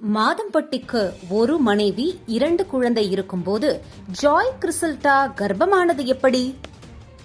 மாதம்பட்டிக்கு ஒரு மனைவி இரண்டு குழந்தை இருக்கும்போது ஜாய் கிறிசல்டா கர்ப்பமானது எப்படி?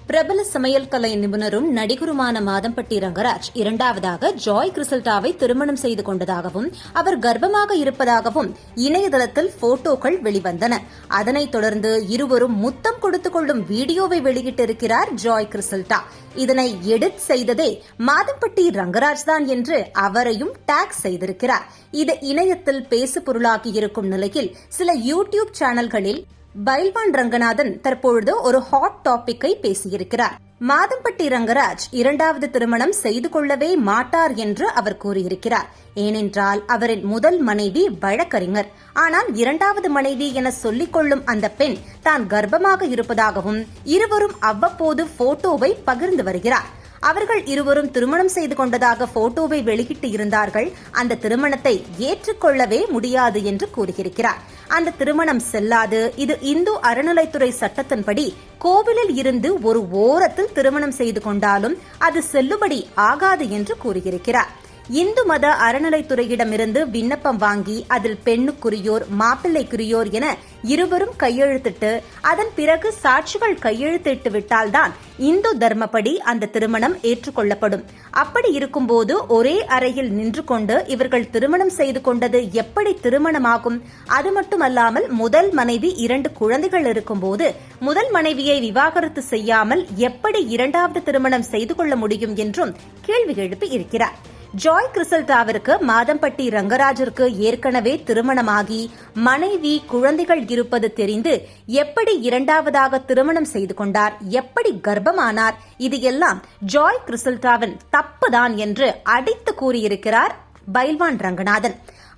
பிரபல சமையல் கலை நிபுணரும் நடிகருமான மாதம்பட்டி ரங்கராஜ் இரண்டாவதாக ஜாய் கிறிசல்டாவை திருமணம் செய்து கொண்டதாகவும் அவர் கர்ப்பமாக இருப்பதாகவும் இணையதளத்தில் போட்டோக்கள் வெளிவந்தன. அதனைத் தொடர்ந்து இருவரும் முத்தம் கொடுத்துக் கொள்ளும் வீடியோவை வெளியிட்டிருக்கிறார் ஜாய் கிறிசல்டா இதனை எடிட் செய்ததே மாதம்பட்டி ரங்கராஜ் தான் என்று அவரையும் டேக் செய்திருக்கிறார். இது இணையத்தில் பேசு பொருளாகி இருக்கும் நிலையில் சில யூடியூப் சேனல்களில் பைல்வான் ரங்கநாதன் தற்பொழுது ஒரு ஹாட் டாபிக்கை பேசியிருக்கிறார். மாதம்பட்டி ரங்கராஜ் இரண்டாவது திருமணம் செய்து கொள்ளவே மாட்டார் என்று அவர் கூறியிருக்கிறார். ஏனென்றால் அவரின் முதல் மனைவி வழக்கறிஞர். ஆனால் இரண்டாவது மனைவி என சொல்லிக் கொள்ளும் அந்த பெண் தான் கர்ப்பமாக இருப்பதாகவும் இருவரும் அவ்வப்போது போட்டோவை பகிர்ந்து வருகிறார். அவர்கள் இருவரும் திருமணம் செய்து கொண்டதாக போட்டோவை வெளியிட்டு இருந்தார்கள். அந்த திருமணத்தை ஏற்றுக்கொள்ளவே முடியாது என்று கூறியிருக்கிறார். அந்த திருமணம் செல்லாது. இது இந்து அறநிலைத்துறை சட்டத்தின்படி கோவிலில் இருந்து ஒரு ஓரத்தில் திருமணம் செய்து கொண்டாலும் அது செல்லுபடி ஆகாது என்று கூறியிருக்கிறார். இந்து மத அறநிலைத்துறையிடமிருந்து விண்ணப்பம் வாங்கி அதில் பெண்ணுக்குரியோர் மாப்பிள்ளைக்குரியோர் என இருவரும் கையெழுத்திட்டு அதன் பிறகு சாட்சிகள் கையெழுத்திட்டு விட்டால்தான் இந்து தர்மப்படி அந்த திருமணம் ஏற்றுக்கொள்ளப்படும். அப்படி இருக்கும்போது ஒரே அறையில் நின்று கொண்டு இவர்கள் திருமணம் செய்து கொண்டது எப்படி திருமணமாகும்? அது மட்டுமல்லாமல் முதல் மனைவி இரண்டு குழந்தைகள் இருக்கும்போது முதல் மனைவியை விவாகரத்து செய்யாமல் எப்படி இரண்டாவது திருமணம் செய்து கொள்ள முடியும் என்றும் கேள்வி எழுப்பி இருக்கிறார். ஜாய் கிறிசல்டாவிற்கு மாதம்பட்டி ரங்கராஜிற்கு ஏற்கனவே திருமணமாகி மனைவி குழந்தைகள் இருப்பது தெரிந்து எப்படி இரண்டாவதாக திருமணம் செய்து கொண்டார் எப்படி கர்ப்பமானார் இது எல்லாம் ஜாய் கிறிசல்டாவின் தப்புதான் என்று அடித்து கூறியிருக்கிறார் பைல்வான் ரங்கநாதன்.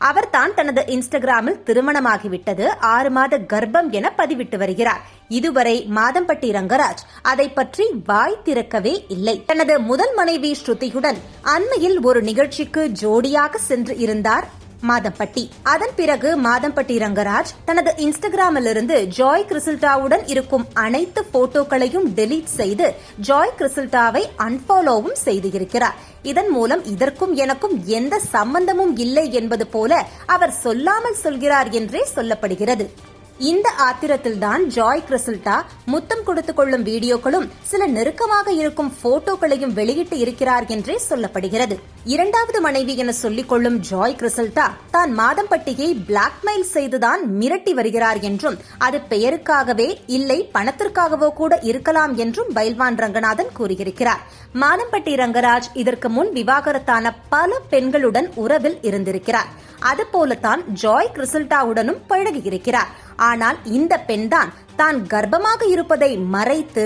அவர் தான் தனது இன்ஸ்டாகிராமில் திருமணமாகிவிட்டது. ஆறு மாத கர்ப்பம் என பதிவிட்டு வருகிறார். இதுவரை மாதம்பட்டி ரங்கராஜ் அதை பற்றி வாய் திறக்கவே இல்லை. தனது முதல் மனைவி ஸ்ருதியுடன் அண்மையில் ஒரு நிகழ்ச்சிக்கு ஜோடியாக சென்று இருந்தார். மாதம்பட்டி. அதன் பிறகு மாதம்பட்டி ரங்கராஜ் தனது இன்ஸ்டாகிராமில் இருந்து ஜாய் கிறிசில்டாவுடன் இருக்கும் அனைத்து போட்டோக்களையும் டெலீட் செய்து ஜாய் கிறிசில்டாவை அன்பாலோவும் செய்திருக்கிறார். இதன் மூலம் இதற்கும் எனக்கும் எந்த சம்பந்தமும் இல்லை என்பது போல அவர் சொல்லாமல் சொல்கிறார் என்றே சொல்லப்படுகிறது. இந்த ஆத்திரத்தில்தான் ஜாய் கிறிசல்டா முத்தம் கொடுத்து கொள்ளும் வீடியோக்களும் சில நெருக்கமாக இருக்கும் போட்டோக்களையும் வெளியிட்டு இருக்கிறார் என்றே சொல்லப்படுகிறது. இரண்டாவது மனைவி என சொல்லிக் கொள்ளும் ஜாய் கிறிசல்டா தான் மாதம்பட்டியை பிளாக்மெயில் செய்துதான் மிரட்டி வருகிறார் என்றும் அது பெயருக்காகவே இல்லை பணத்திற்காகவோ கூட இருக்கலாம் என்றும் பைல்வான் ரங்கநாதன் கூறியிருக்கிறார். மாதம்பட்டி ரங்கராஜ் இதற்கு முன் விவாகரத்தான பல பெண்களுடன் உறவில் இருந்திருக்கிறார். அதுபோலத்தான் ஜாய் கிறிசல்டாவுடனும் பழகியிருக்கிறார். ஆனால் இந்த பெண்தான் தான் கர்ப்பமாக இருப்பதை மறைத்து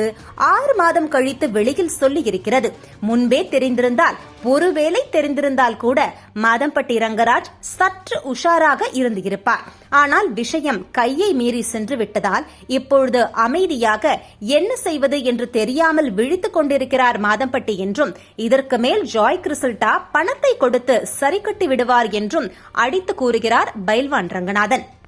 ஆறு மாதம் கழித்து வெளியில் சொல்லி இருக்கிறது முன்பே தெரிந்திருந்தால் ஒருவேளை தெரிந்திருந்தால் கூட மாதம்பட்டி ரங்கராஜ் சற்று உஷாராக இருந்து இருப்பார் ஆனால் விஷயம் கையை மீறி சென்று விட்டதால் இப்பொழுது அமைதியாக என்ன செய்வது என்று தெரியாமல் விழித்துக் கொண்டிருக்கிறார் மாதம்பட்டி என்றும் இதற்கு மேல் ஜாய் கிறிசல்டா பணத்தை கொடுத்து சரி கட்டி விடுவார் என்றும் அடித்து கூறுகிறார் பைல்வான் ரங்கநாதன்.